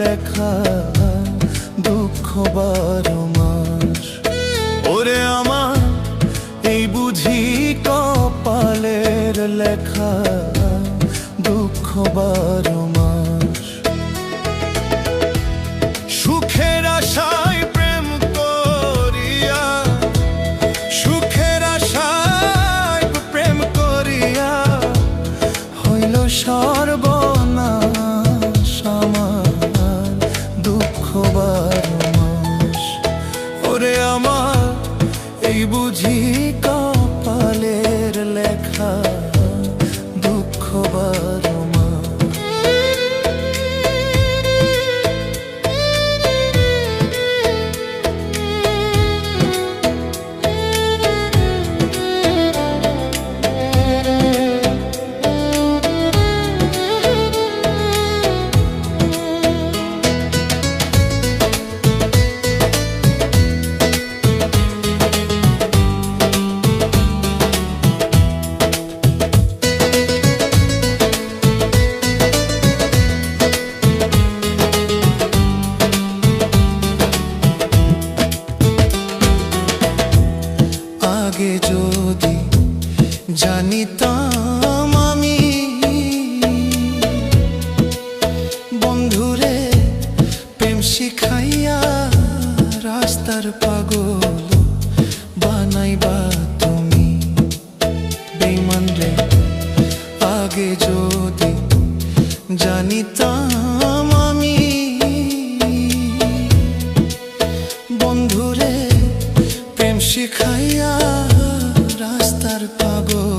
লেখা দুঃখ বারো মাস। ওরে আমার, এই বুঝি কপালের লেখা দুঃখ বারো Oh প্রেম করিয়া হইল জানলে আগে যদি জানিতাম আমি বন্ধুরে প্রেম শিখাইয়া রাস্তার পাগল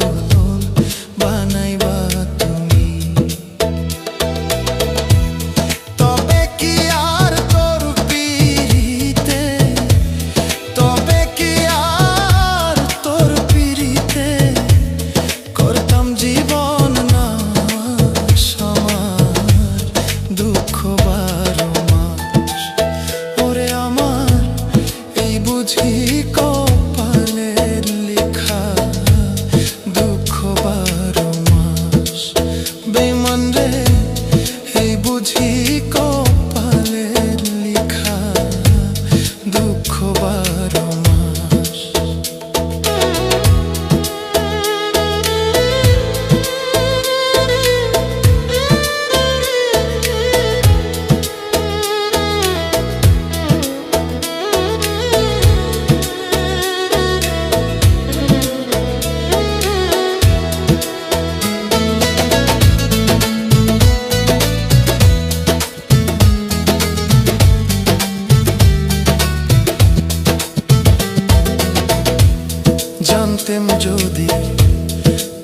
জানতেম যদি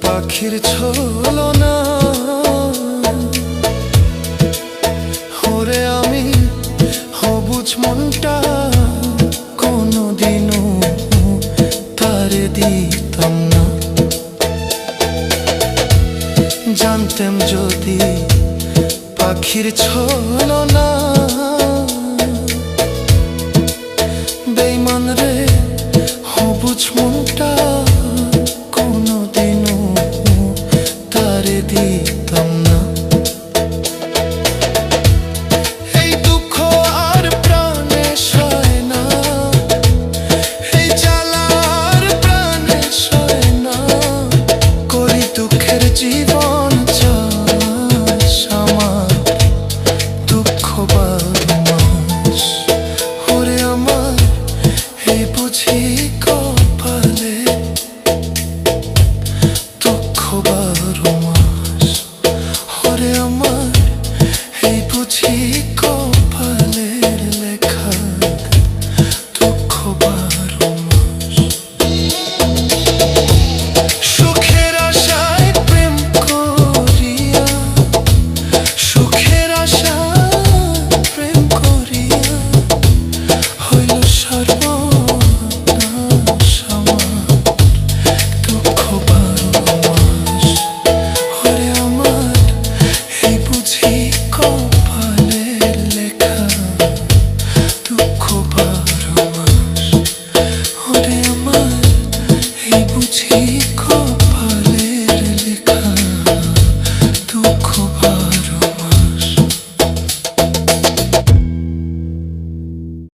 পাখির ছল না হরে আমি হবুজ মনটা কোনোদিনও তারে দিতাম না। জানতেম যদি পাখির ছল না বুঝি খুব